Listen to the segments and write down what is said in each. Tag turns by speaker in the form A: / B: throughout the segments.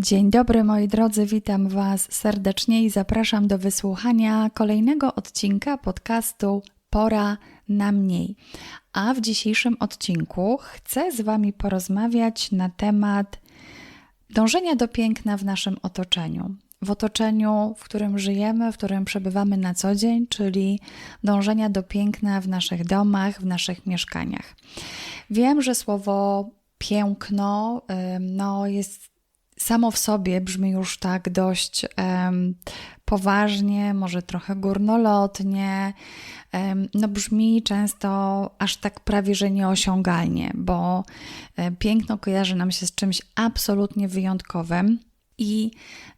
A: Dzień dobry moi drodzy, witam Was serdecznie i zapraszam do wysłuchania kolejnego odcinka podcastu Pora na mniej. A w dzisiejszym odcinku chcę z Wami porozmawiać na temat dążenia do piękna w naszym otoczeniu. W otoczeniu, w którym żyjemy, w którym przebywamy na co dzień, czyli dążenia do piękna w naszych domach, w naszych mieszkaniach. Wiem, że słowo piękno no, jest samo w sobie brzmi już tak dość um, poważnie, może trochę górnolotnie. Um, no brzmi często aż tak prawie, że nieosiągalnie, bo um, piękno kojarzy nam się z czymś absolutnie wyjątkowym. I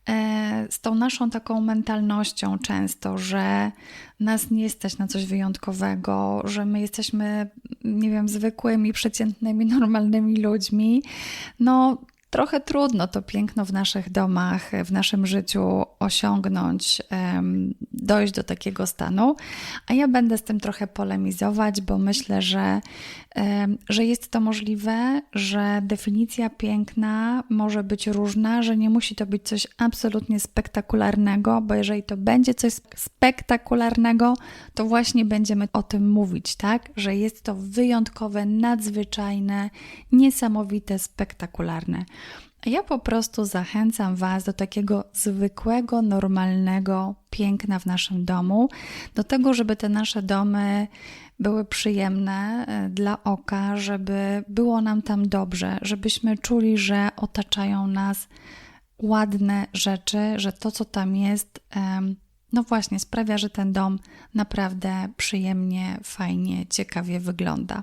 A: e, z tą naszą taką mentalnością często, że nas nie stać na coś wyjątkowego, że my jesteśmy, nie wiem, zwykłymi, przeciętnymi, normalnymi ludźmi, no trochę trudno to piękno w naszych domach, w naszym życiu osiągnąć, dojść do takiego stanu, a ja będę z tym trochę polemizować, bo myślę, że, że jest to możliwe, że definicja piękna może być różna, że nie musi to być coś absolutnie spektakularnego, bo jeżeli to będzie coś spektakularnego, to właśnie będziemy o tym mówić, tak? Że jest to wyjątkowe, nadzwyczajne, niesamowite, spektakularne. Ja po prostu zachęcam Was do takiego zwykłego, normalnego piękna w naszym domu, do tego, żeby te nasze domy były przyjemne e, dla oka, żeby było nam tam dobrze, żebyśmy czuli, że otaczają nas ładne rzeczy, że to, co tam jest, no właśnie, sprawia, że ten dom naprawdę przyjemnie, fajnie, ciekawie wygląda.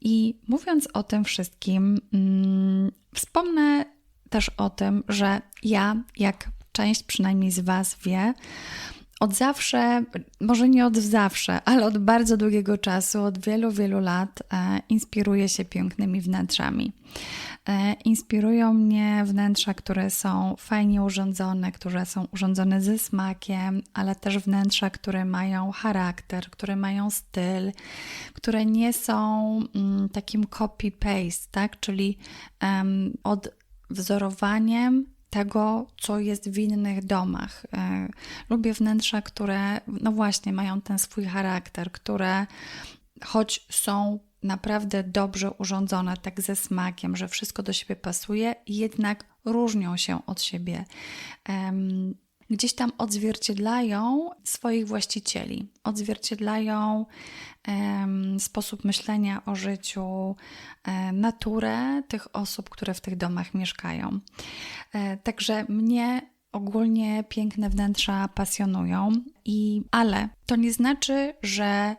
A: I mówiąc o tym wszystkim, mm, wspomnę też o tym, że ja, jak część przynajmniej z Was wie, od zawsze, może nie od zawsze, ale od bardzo długiego czasu, od wielu, wielu lat e, inspiruję się pięknymi wnętrzami. E, inspirują mnie wnętrza, które są fajnie urządzone, które są urządzone ze smakiem, ale też wnętrza, które mają charakter, które mają styl, które nie są mm, takim copy-paste, tak? czyli um, odwzorowaniem tego, co jest w innych domach. E, lubię wnętrza, które, no właśnie, mają ten swój charakter, które choć są naprawdę dobrze urządzone, tak ze smakiem, że wszystko do siebie pasuje, jednak różnią się od siebie. Um, gdzieś tam odzwierciedlają swoich właścicieli, odzwierciedlają um, sposób myślenia o życiu, um, naturę tych osób, które w tych domach mieszkają. E, także mnie ogólnie piękne wnętrza pasjonują, i, ale to nie znaczy, że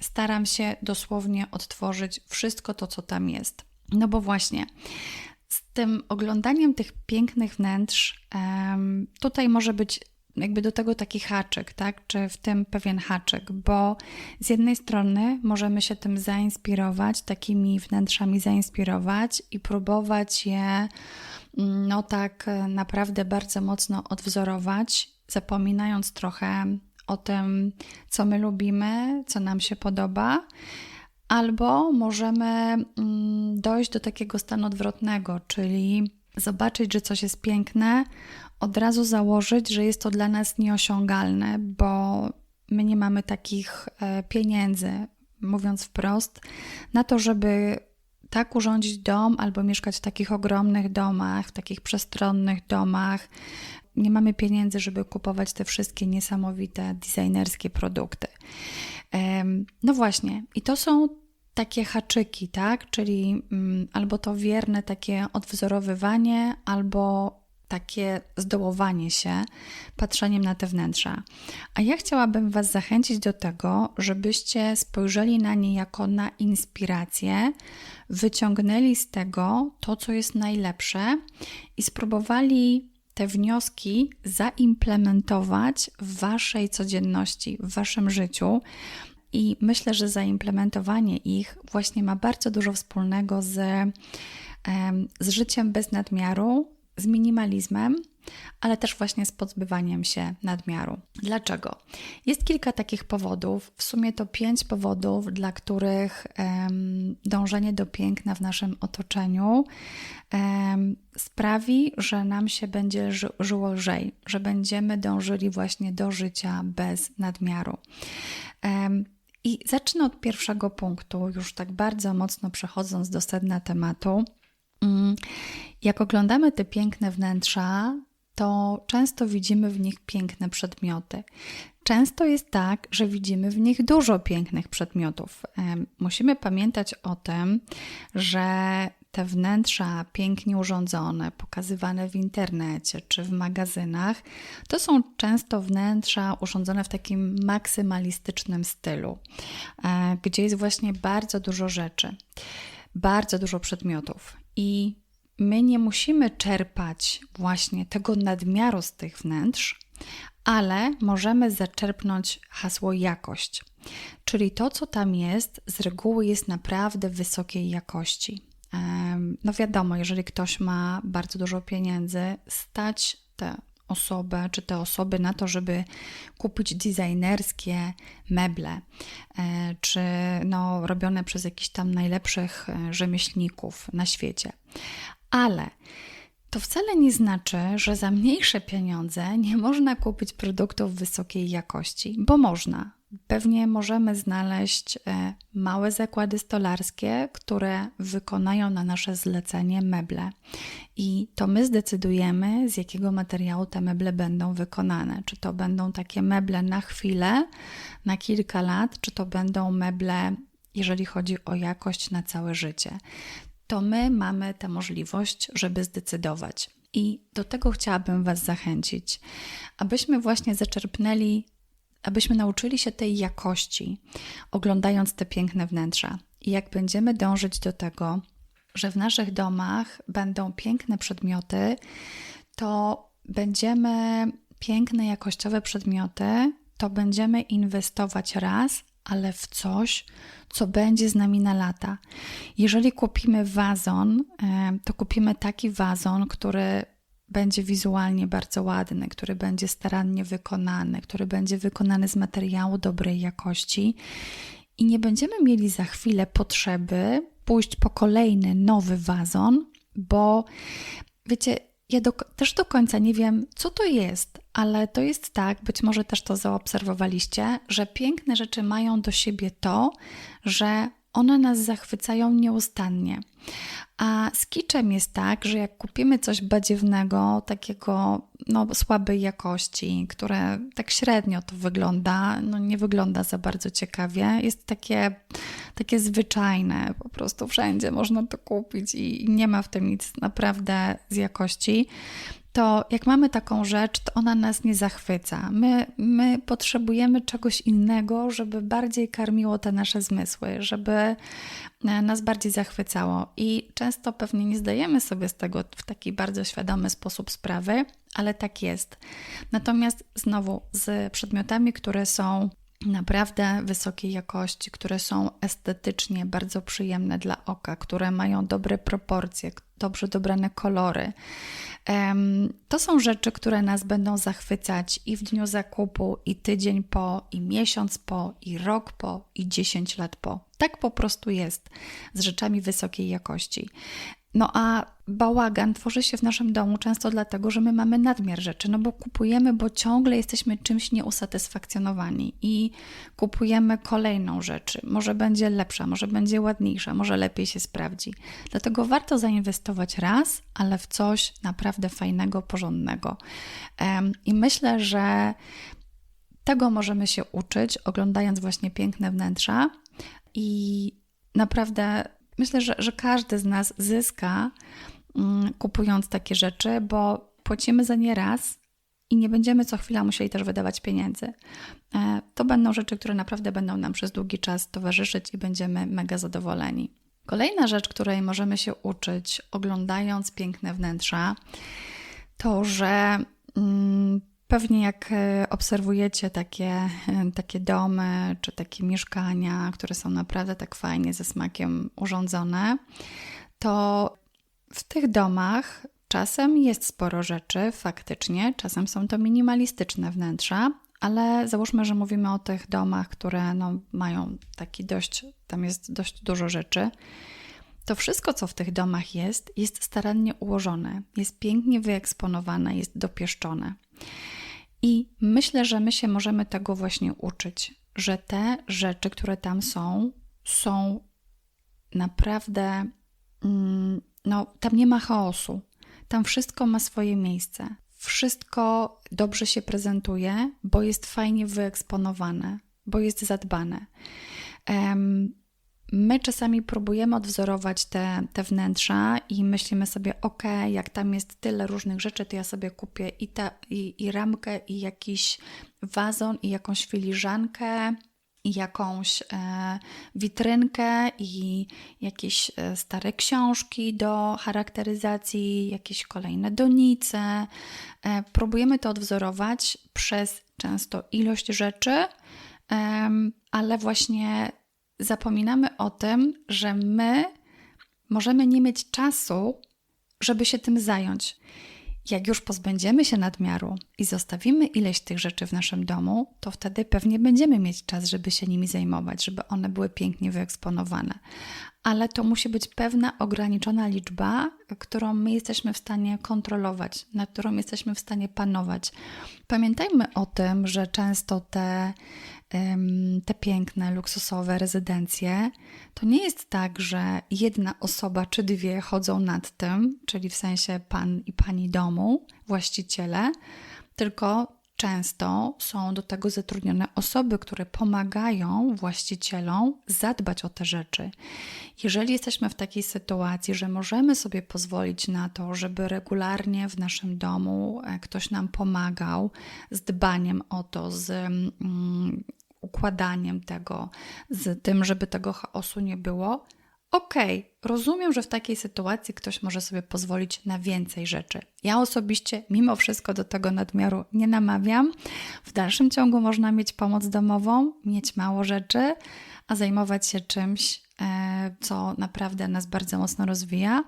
A: staram się dosłownie odtworzyć wszystko to, co tam jest. No bo właśnie z tym oglądaniem tych pięknych wnętrz, tutaj może być jakby do tego taki haczyk, tak? Czy w tym pewien haczyk, bo z jednej strony możemy się tym zainspirować, takimi wnętrzami zainspirować i próbować je, mm, no tak naprawdę bardzo mocno odwzorować, zapominając trochę o tym, co my lubimy, co nam się podoba, albo możemy mm, dojść do takiego stanu odwrotnego, czyli zobaczyć, że coś jest piękne, od razu założyć, że jest to dla nas nieosiągalne, bo my nie mamy takich e, pieniędzy, mówiąc wprost, na to, żeby tak urządzić dom albo mieszkać w takich ogromnych domach, w takich przestronnych domach, nie mamy pieniędzy, żeby kupować te wszystkie niesamowite designerskie produkty. No właśnie, i to są takie haczyki, tak? Czyli mm, albo to wierne takie odwzorowywanie, albo takie zdołowanie się patrzeniem na te wnętrza. A ja chciałabym Was zachęcić do tego, żebyście spojrzeli na nie jako na inspirację, wyciągnęli z tego to, co jest najlepsze i spróbowali te wnioski zaimplementować w waszej codzienności, w waszym życiu. I myślę, że zaimplementowanie ich właśnie ma bardzo dużo wspólnego z, z życiem bez nadmiaru, z minimalizmem, ale też właśnie z pozbywaniem się nadmiaru. Dlaczego? Jest kilka takich powodów, w sumie to pięć powodów, dla których dążenie do piękna w naszym otoczeniu sprawi, że nam się będzie ży żyło lżej, że będziemy dążyli właśnie do życia bez nadmiaru. I zacznę od pierwszego punktu, już tak bardzo mocno przechodząc do sedna tematu. Mm, jak oglądamy te piękne wnętrza, to często widzimy w nich piękne przedmioty. Często jest tak, że widzimy w nich dużo pięknych przedmiotów. Musimy pamiętać o tym, że te wnętrza pięknie urządzone, pokazywane w internecie czy w magazynach, to są często wnętrza urządzone w takim maksymalistycznym stylu, e, gdzie jest właśnie bardzo dużo rzeczy, bardzo dużo przedmiotów. I my nie musimy czerpać właśnie tego nadmiaru z tych wnętrz, ale możemy zaczerpnąć hasło jakość. Czyli to, co tam jest, z reguły jest naprawdę wysokiej jakości. No wiadomo, jeżeli ktoś ma bardzo dużo pieniędzy, stać tę osobę czy te osoby na to, żeby kupić designerskie meble, e, czy no, robione przez jakichś tam najlepszych e, rzemieślników na świecie. Ale to wcale nie znaczy, że za mniejsze pieniądze nie można kupić produktów wysokiej jakości, bo można. Pewnie możemy znaleźć e, małe zakłady stolarskie, które wykonają na nasze zlecenie meble. I to my zdecydujemy, z jakiego materiału te meble będą wykonane. Czy to będą takie meble na chwilę, na kilka lat, czy to będą meble, jeżeli chodzi o jakość, na całe życie to my mamy tę możliwość, żeby zdecydować. I do tego chciałabym Was zachęcić, abyśmy właśnie zaczerpnęli, abyśmy nauczyli się tej jakości, oglądając te piękne wnętrza. I jak będziemy dążyć do tego, że w naszych domach będą piękne przedmioty, to będziemy piękne, jakościowe przedmioty, to będziemy inwestować raz, ale w coś, co będzie z nami na lata. Jeżeli kupimy wazon, e, to kupimy taki wazon, który będzie wizualnie bardzo ładny, który będzie starannie wykonany, który będzie wykonany z materiału dobrej jakości i nie będziemy mieli za chwilę potrzeby pójść po kolejny nowy wazon, bo wiecie, ja do, też do końca nie wiem, co to jest, ale to jest tak, być może też to zaobserwowaliście, że piękne rzeczy mają do siebie to, że one nas zachwycają nieustannie. A z kiczem jest tak, że jak kupimy coś badziewnego, takiego no, słabej jakości, które tak średnio to wygląda, no nie wygląda za bardzo ciekawie, jest takie, takie zwyczajne, po prostu wszędzie można to kupić i nie ma w tym nic naprawdę z jakości, to jak mamy taką rzecz, to ona nas nie zachwyca. My, my potrzebujemy czegoś innego, żeby bardziej karmiło te nasze zmysły, żeby e, nas bardziej zachwycało. I często pewnie nie zdajemy sobie z tego w taki bardzo świadomy sposób sprawy, ale tak jest. Natomiast znowu z przedmiotami, które są naprawdę wysokiej jakości, które są estetycznie bardzo przyjemne dla oka, które mają dobre proporcje, dobrze dobrane kolory. To są rzeczy, które nas będą zachwycać i w dniu zakupu, i tydzień po, i miesiąc po, i rok po, i 10 lat po. Tak po prostu jest z rzeczami wysokiej jakości. No a bałagan tworzy się w naszym domu często dlatego, że my mamy nadmiar rzeczy, no bo kupujemy, bo ciągle jesteśmy czymś nieusatysfakcjonowani i kupujemy kolejną rzecz. Może będzie lepsza, może będzie ładniejsza, może lepiej się sprawdzi. Dlatego warto zainwestować raz, ale w coś naprawdę fajnego, porządnego. I myślę, że tego możemy się uczyć, oglądając właśnie piękne wnętrza i naprawdę myślę, że, że każdy z nas zyska mm, kupując takie rzeczy, bo płacimy za nie raz i nie będziemy co chwila musieli też wydawać pieniędzy. E, to będą rzeczy, które naprawdę będą nam przez długi czas towarzyszyć i będziemy mega zadowoleni. Kolejna rzecz, której możemy się uczyć, oglądając piękne wnętrza, to że mm, Pewnie jak e, obserwujecie takie, e, takie domy czy takie mieszkania, które są naprawdę tak fajnie ze smakiem urządzone, to w tych domach czasem jest sporo rzeczy, faktycznie, czasem są to minimalistyczne wnętrza, ale załóżmy, że mówimy o tych domach, które no, mają taki dość, tam jest dość dużo rzeczy to wszystko, co w tych domach jest, jest starannie ułożone, jest pięknie wyeksponowane, jest dopieszczone. I myślę, że my się możemy tego właśnie uczyć, że te rzeczy, które tam są, są naprawdę. Mm, no, tam nie ma chaosu. Tam wszystko ma swoje miejsce. Wszystko dobrze się prezentuje, bo jest fajnie wyeksponowane, bo jest zadbane. My czasami próbujemy odwzorować te, te wnętrza i myślimy sobie, ok, jak tam jest tyle różnych rzeczy, to ja sobie kupię i, ta, i, i ramkę, i jakiś wazon, i jakąś filiżankę, i jakąś e, witrynkę, i jakieś e, stare książki do charakteryzacji, jakieś kolejne donice. E, próbujemy to odwzorować przez często ilość rzeczy, ale właśnie zapominamy o tym, że my możemy nie mieć czasu, żeby się tym zająć. Jak już pozbędziemy się nadmiaru i zostawimy ileś tych rzeczy w naszym domu, to wtedy pewnie będziemy mieć czas, żeby się nimi zajmować, żeby one były pięknie wyeksponowane. Ale to musi być pewna ograniczona liczba, którą my jesteśmy w stanie kontrolować, nad którą jesteśmy w stanie panować. Pamiętajmy o tym, że często te te piękne, luksusowe rezydencje, to nie jest tak, że jedna osoba czy dwie chodzą nad tym, czyli w sensie pan i pani domu, właściciele, tylko często są do tego zatrudnione osoby, które pomagają właścicielom zadbać o te rzeczy. Jeżeli jesteśmy w takiej sytuacji, że możemy sobie pozwolić na to, żeby regularnie w naszym domu e, ktoś nam pomagał z dbaniem o to, z mm, układaniem tego, z tym, żeby tego chaosu nie było. Okej, okay, rozumiem, że w takiej sytuacji ktoś może sobie pozwolić na więcej rzeczy. Ja osobiście, mimo wszystko, do tego nadmiaru nie namawiam. W dalszym ciągu można mieć pomoc domową, mieć mało rzeczy, a zajmować się czymś, e, co naprawdę nas bardzo mocno rozwija,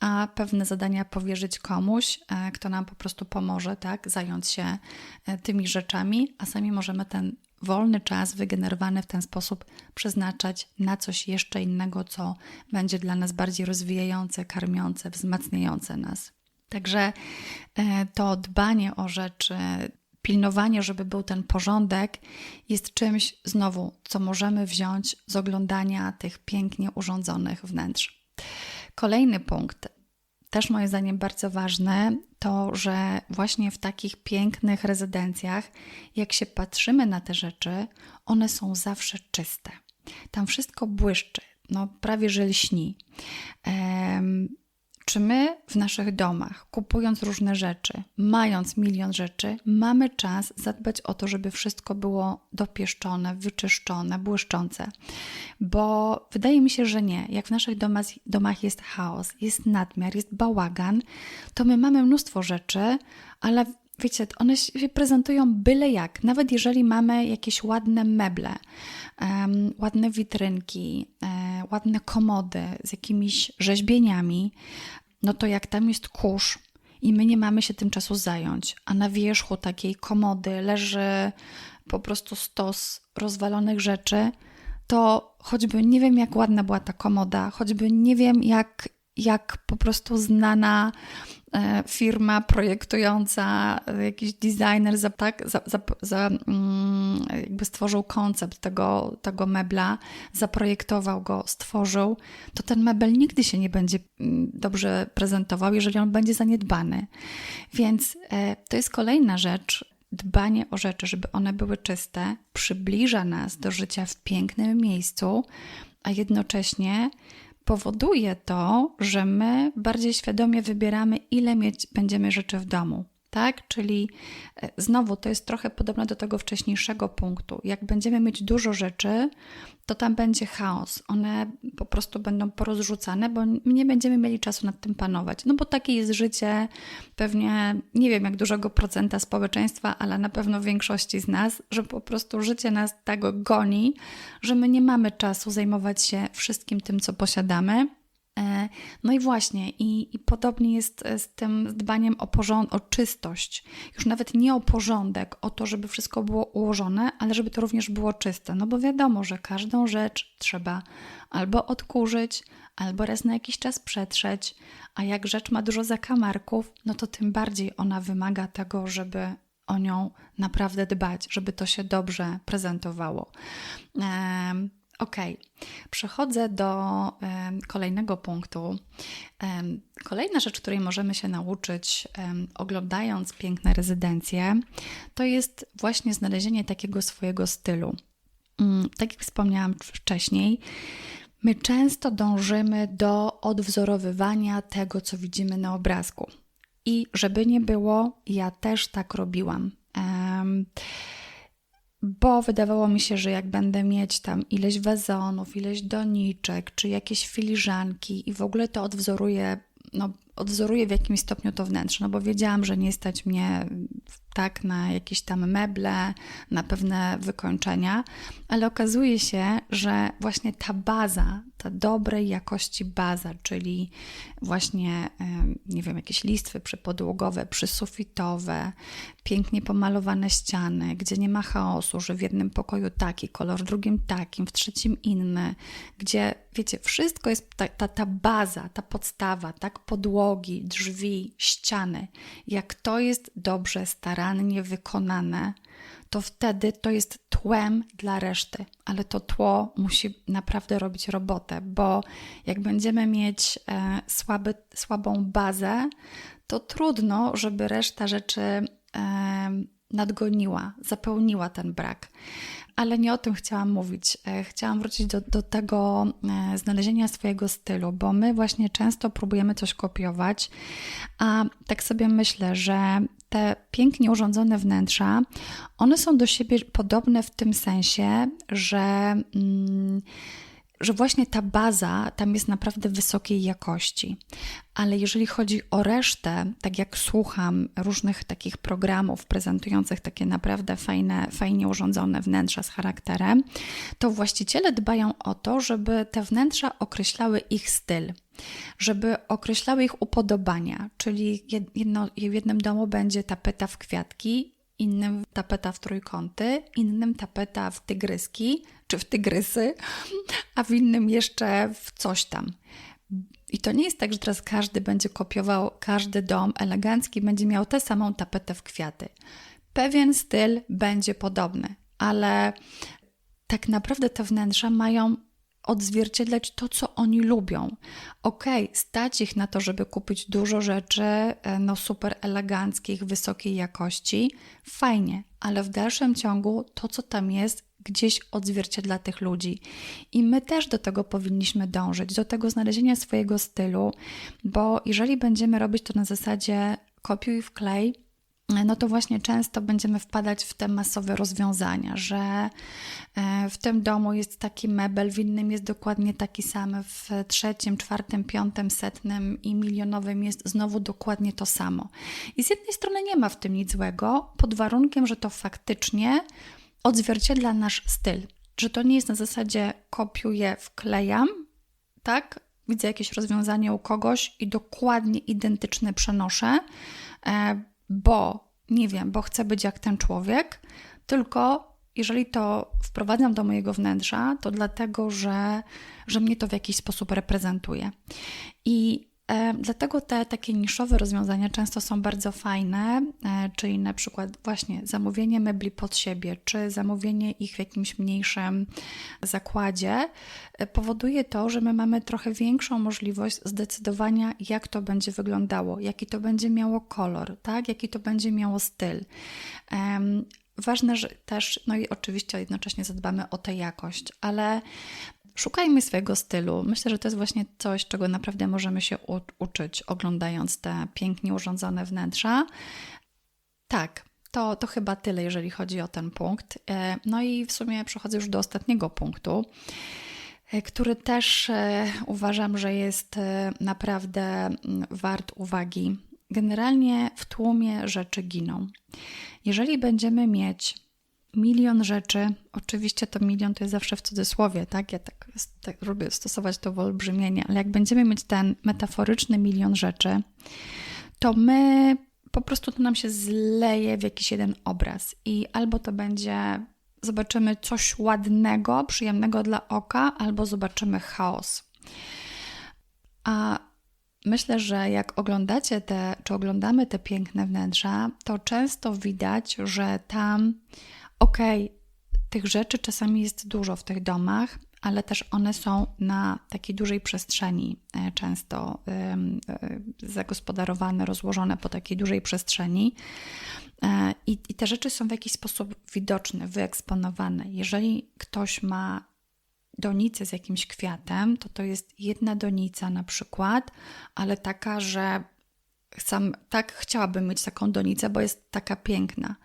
A: a pewne zadania powierzyć komuś, e, kto nam po prostu pomoże, tak, zająć się e, tymi rzeczami, a sami możemy ten wolny czas wygenerowany w ten sposób przeznaczać na coś jeszcze innego, co będzie dla nas bardziej rozwijające, karmiące, wzmacniające nas. Także e, to dbanie o rzeczy, pilnowanie, żeby był ten porządek, jest czymś znowu, co możemy wziąć z oglądania tych pięknie urządzonych wnętrz. Kolejny punkt też moim zdaniem bardzo ważne to, że właśnie w takich pięknych rezydencjach, jak się patrzymy na te rzeczy, one są zawsze czyste. Tam wszystko błyszczy, no prawie że lśni. Czy my w naszych domach, kupując różne rzeczy, mając milion rzeczy, mamy czas zadbać o to, żeby wszystko było dopieszczone, wyczyszczone, błyszczące? Bo wydaje mi się, że nie. Jak w naszych domach, domach jest chaos, jest nadmiar, jest bałagan, to my mamy mnóstwo rzeczy, ale wiecie, one się prezentują byle jak. Nawet jeżeli mamy jakieś ładne meble, um, ładne witrynki, um, ładne komody z jakimiś rzeźbieniami, no to jak tam jest kurz i my nie mamy się tym czasu zająć, a na wierzchu takiej komody leży po prostu stos rozwalonych rzeczy, to choćby nie wiem, jak ładna była ta komoda, choćby nie wiem, jak, jak po prostu znana E, firma projektująca, e, jakiś designer za, tak, za, za, za, mm, jakby stworzył koncept tego, tego mebla, zaprojektował go, stworzył, to ten mebel nigdy się nie będzie mm, dobrze prezentował, jeżeli on będzie zaniedbany. Więc e, to jest kolejna rzecz, dbanie o rzeczy, żeby one były czyste, przybliża nas do życia w pięknym miejscu, a jednocześnie powoduje to, że my bardziej świadomie wybieramy, ile mieć będziemy rzeczy w domu tak? Czyli e, znowu to jest trochę podobne do tego wcześniejszego punktu. Jak będziemy mieć dużo rzeczy, to tam będzie chaos. One po prostu będą porozrzucane, bo nie będziemy mieli czasu nad tym panować. No bo takie jest życie pewnie, nie wiem jak dużego procenta społeczeństwa, ale na pewno większości z nas, że po prostu życie nas tego goni, że my nie mamy czasu zajmować się wszystkim tym, co posiadamy no i właśnie, i, i, podobnie jest z tym dbaniem o, porząd- o czystość. Już nawet nie o porządek, o to, żeby wszystko było ułożone, ale żeby to również było czyste. No bo wiadomo, że każdą rzecz trzeba albo odkurzyć, albo raz na jakiś czas przetrzeć, a jak rzecz ma dużo zakamarków, no to tym bardziej ona wymaga tego, żeby o nią naprawdę dbać, żeby to się dobrze prezentowało. Ok, przechodzę do um, kolejnego punktu. Um, kolejna rzecz, której możemy się nauczyć, um, oglądając piękne rezydencje, to jest właśnie znalezienie takiego swojego stylu. Mm, tak jak wspomniałam wcześniej, my często dążymy do odwzorowywania tego, co widzimy na obrazku. I żeby nie było, ja też tak robiłam. Bo wydawało mi się, że jak będę mieć tam ileś wazonów, ileś doniczek, czy jakieś filiżanki i w ogóle to odwzoruję, no, odwzoruję w jakimś stopniu to wnętrze, no bo wiedziałam, że nie stać mnie tak na jakieś tam meble, na pewne wykończenia, ale okazuje się, że właśnie ta baza, ta dobrej jakości baza, czyli właśnie, nie wiem, jakieś listwy przypodłogowe, przysufitowe, pięknie pomalowane ściany, gdzie nie ma chaosu, że w jednym pokoju taki kolor, w drugim takim, w trzecim inny, gdzie, wiecie, wszystko jest ta, ta, ta baza, ta podstawa, tak, podłogi, drzwi, ściany. Jak to jest dobrze, starannie wykonane, to wtedy to jest tłem dla reszty, ale to tło musi naprawdę robić robotę, bo jak będziemy mieć e, słaby, słabą bazę, to trudno, żeby reszta rzeczy e, nadgoniła, zapełniła ten brak. Ale nie o tym chciałam mówić. E, chciałam wrócić do, do tego e, znalezienia swojego stylu, bo my właśnie często próbujemy coś kopiować, a tak sobie myślę, że te pięknie urządzone wnętrza, one są do siebie podobne w tym sensie, że. Mm, że właśnie ta baza tam jest naprawdę wysokiej jakości. Ale jeżeli chodzi o resztę, tak jak słucham różnych takich programów prezentujących takie naprawdę fajne, fajnie urządzone wnętrza z charakterem, to właściciele dbają o to, żeby te wnętrza określały ich styl żeby określały ich upodobania, czyli jedno, w jednym domu będzie tapeta w kwiatki, innym tapeta w trójkąty, innym tapeta w tygryski czy w tygrysy, a w innym jeszcze w coś tam. I to nie jest tak, że teraz każdy będzie kopiował każdy dom elegancki, będzie miał tę samą tapetę w kwiaty. Pewien styl będzie podobny, ale tak naprawdę te wnętrza mają odzwierciedlać to, co oni lubią. Okej, okay, stać ich na to, żeby kupić dużo rzeczy, e, no super eleganckich, wysokiej jakości, fajnie, ale w dalszym ciągu to, co tam jest, gdzieś odzwierciedla tych ludzi. I my też do tego powinniśmy dążyć, do tego znalezienia swojego stylu, bo jeżeli będziemy robić to na zasadzie kopiuj w klej, no to właśnie często będziemy wpadać w te masowe rozwiązania, że e, w tym domu jest taki mebel, w innym jest dokładnie taki sam, w trzecim, czwartym, piątym, setnym i milionowym jest znowu dokładnie to samo. I z jednej strony nie ma w tym nic złego, pod warunkiem, że to faktycznie odzwierciedla nasz styl, że to nie jest na zasadzie kopiuję, wklejam, tak? Widzę jakieś rozwiązanie u kogoś i dokładnie identyczne przenoszę e, bo nie wiem, bo chcę być jak ten człowiek, tylko jeżeli to wprowadzam do mojego wnętrza, to dlatego, że, że mnie to w jakiś sposób reprezentuje. I dlatego te takie niszowe rozwiązania często są bardzo fajne, e, czyli na przykład właśnie zamówienie mebli pod siebie, czy zamówienie ich w jakimś mniejszym zakładzie, e, powoduje to, że my mamy trochę większą możliwość zdecydowania, jak to będzie wyglądało, jaki to będzie miało kolor, tak? jaki to będzie miało styl. Ważne że też, no i oczywiście jednocześnie zadbamy o tę jakość, ale Szukajmy swojego stylu. Myślę, że to jest właśnie coś, czego naprawdę możemy się uczyć, oglądając te pięknie urządzone wnętrza. Tak, to, to chyba tyle, jeżeli chodzi o ten punkt. E, no i w sumie przechodzę już do ostatniego punktu, e, który też e, uważam, że jest naprawdę mm, wart uwagi. Generalnie w tłumie rzeczy giną. Jeżeli będziemy mieć milion rzeczy, oczywiście to milion to jest zawsze w cudzysłowie, tak? Ja tak, tak lubię stosować to wyolbrzymienie, ale jak będziemy mieć ten metaforyczny milion rzeczy, to my po prostu to nam się zleje w jakiś jeden obraz i albo to będzie, zobaczymy coś ładnego, przyjemnego dla oka, albo zobaczymy chaos. A myślę, że jak oglądacie te, czy oglądamy te piękne wnętrza, to często widać, że tam, okej, okay, tych rzeczy czasami jest dużo w tych domach, ale też one są na takiej dużej przestrzeni, e, często e, zagospodarowane, rozłożone po takiej dużej przestrzeni. E, I, I te rzeczy są w jakiś sposób widoczne, wyeksponowane. Jeżeli ktoś ma donicę z jakimś kwiatem, to to jest jedna donica na przykład, ale taka, że sam, tak chciałabym mieć taką donicę, bo jest taka piękna.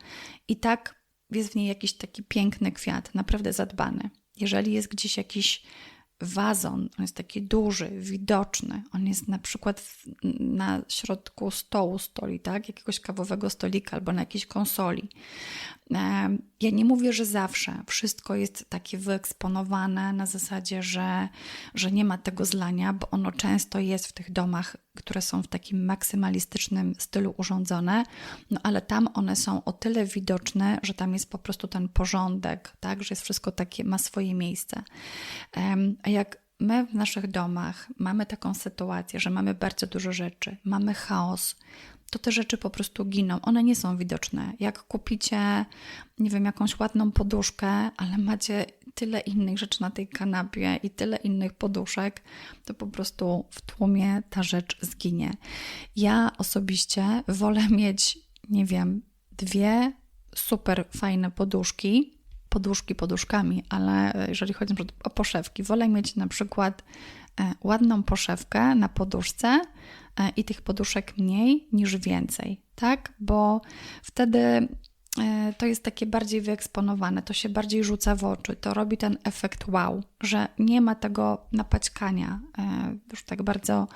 A: I tak jest w niej jakiś taki piękny kwiat, naprawdę zadbany. Jeżeli jest gdzieś jakiś wazon, on jest taki duży, widoczny, on jest na przykład na środku stołu stoli, tak? jakiegoś kawowego stolika albo na jakiejś konsoli. Ja nie mówię, że zawsze wszystko jest takie wyeksponowane na zasadzie, że, że nie ma tego zlania, bo ono często jest w tych domach, które są w takim maksymalistycznym stylu urządzone, no ale tam one są o tyle widoczne, że tam jest po prostu ten porządek, tak, że jest wszystko takie, ma swoje miejsce. A jak my w naszych domach mamy taką sytuację, że mamy bardzo dużo rzeczy, mamy chaos, to te rzeczy po prostu giną. One nie są widoczne. Jak kupicie, nie wiem, jakąś ładną poduszkę, ale macie tyle innych rzeczy na tej kanapie i tyle innych poduszek, to po prostu w tłumie ta rzecz zginie. Ja osobiście wolę mieć, nie wiem, dwie super fajne poduszki, poduszki poduszkami, ale jeżeli chodzi o poszewki, wolę mieć na przykład ładną poszewkę na poduszce, E, i tych poduszek mniej niż więcej, tak? Bo wtedy e, to jest takie bardziej wyeksponowane, to się bardziej rzuca w oczy, to robi ten efekt wow, że nie ma tego napaćkania, e, już tak bardzo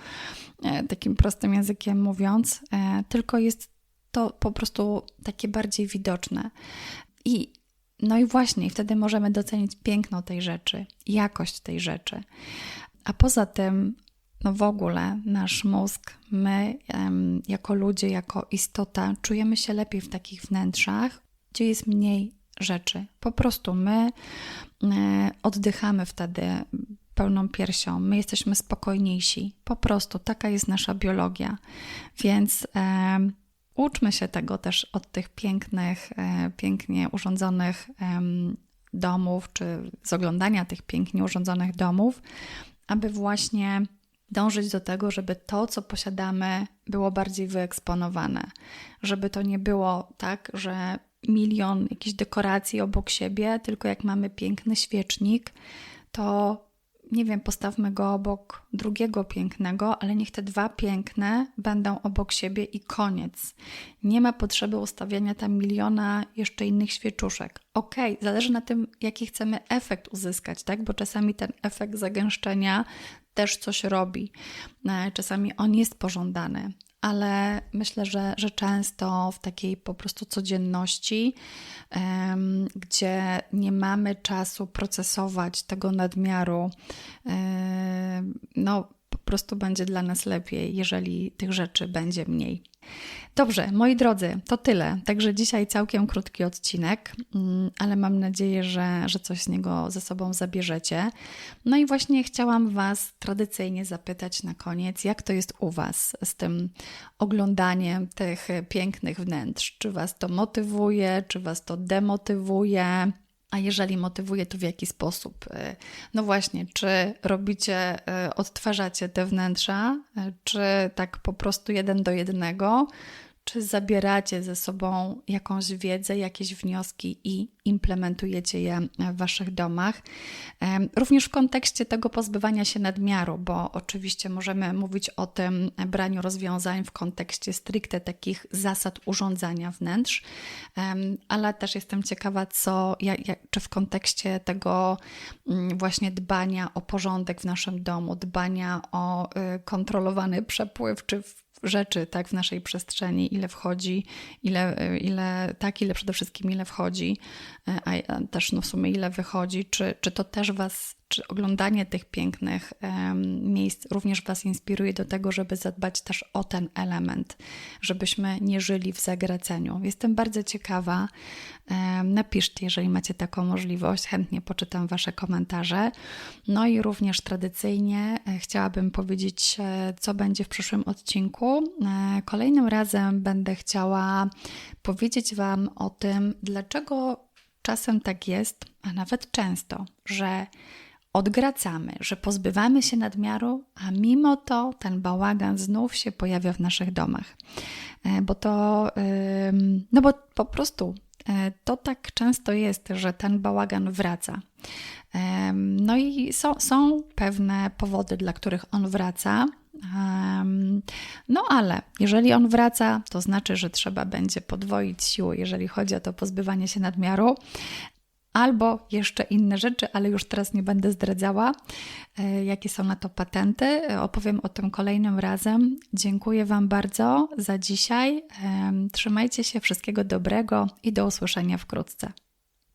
A: takim prostym językiem mówiąc, tylko jest to po prostu takie bardziej widoczne. I no i właśnie, wtedy możemy docenić piękno tej rzeczy, jakość tej rzeczy. A poza tym no w ogóle nasz mózg, my jako ludzie, jako istota, czujemy się lepiej w takich wnętrzach, gdzie jest mniej rzeczy. Po prostu my e, oddychamy wtedy pełną piersią, my jesteśmy spokojniejsi. Po prostu taka jest nasza biologia. Więc e, uczmy się tego też od tych pięknych, e, pięknie urządzonych domów, czy z oglądania tych pięknie urządzonych domów, aby właśnie dążyć do tego, żeby to, co posiadamy, było bardziej wyeksponowane. Żeby to nie było tak, że milion jakichś dekoracji obok siebie, tylko jak mamy piękny świecznik, to nie wiem, postawmy go obok drugiego pięknego, ale niech te dwa piękne będą obok siebie i koniec. Nie ma potrzeby ustawiania tam miliona jeszcze innych świeczuszek. Okej, okay, zależy na tym, jaki chcemy efekt uzyskać, tak? Bo czasami ten efekt zagęszczenia też coś robi. E, czasami on jest pożądany, ale myślę, że, że często w takiej po prostu codzienności, um, gdzie nie mamy czasu procesować tego nadmiaru, um, no po prostu będzie dla nas lepiej, jeżeli tych rzeczy będzie mniej. Dobrze, moi drodzy, to tyle. Także dzisiaj całkiem krótki odcinek, mm, ale mam nadzieję, że, że coś z niego ze sobą zabierzecie. No i właśnie chciałam Was tradycyjnie zapytać na koniec, jak to jest u Was z tym oglądaniem tych pięknych wnętrz? Czy Was to motywuje, czy Was to demotywuje? A jeżeli motywuje, to w jaki sposób? Y, no właśnie, czy robicie, y, odtwarzacie te wnętrza, y, czy tak po prostu jeden do jednego, czy zabieracie ze sobą jakąś wiedzę, jakieś wnioski i implementujecie je w waszych domach? Również w kontekście tego pozbywania się nadmiaru, bo oczywiście możemy mówić o tym braniu rozwiązań w kontekście stricte takich zasad urządzania wnętrz, ale też jestem ciekawa, co, czy w kontekście tego mm, właśnie dbania o porządek w naszym domu, dbania o y, kontrolowany przepływ, czy w rzeczy tak w naszej przestrzeni, ile wchodzi, ile, ile tak, ile przede wszystkim ile wchodzi, a też no w sumie ile wychodzi, czy, czy to też Was czy oglądanie tych pięknych miejsc również Was inspiruje do tego, żeby zadbać też o ten element, żebyśmy nie żyli w zagraceniu. Jestem bardzo ciekawa. Napiszcie, jeżeli macie taką możliwość, chętnie poczytam Wasze komentarze. No i również tradycyjnie e, chciałabym powiedzieć, e, co będzie w przyszłym odcinku. E, kolejnym razem będę chciała powiedzieć Wam o tym, dlaczego czasem tak jest, a nawet często, że odgracamy, że pozbywamy się nadmiaru, a mimo to ten bałagan znów się pojawia w naszych domach. E, bo to, no bo po prostu e, to tak często jest, że ten bałagan wraca. No i są, są pewne powody, dla których on wraca. No ale jeżeli on wraca, to znaczy, że trzeba będzie podwoić siłę, jeżeli chodzi o to pozbywanie się nadmiaru, albo jeszcze inne rzeczy, ale już teraz nie będę zdradzała, e, jakie są na to patenty. E, opowiem o tym kolejnym razem. Dziękuję Wam bardzo za dzisiaj. Trzymajcie się, wszystkiego dobrego i do usłyszenia wkrótce.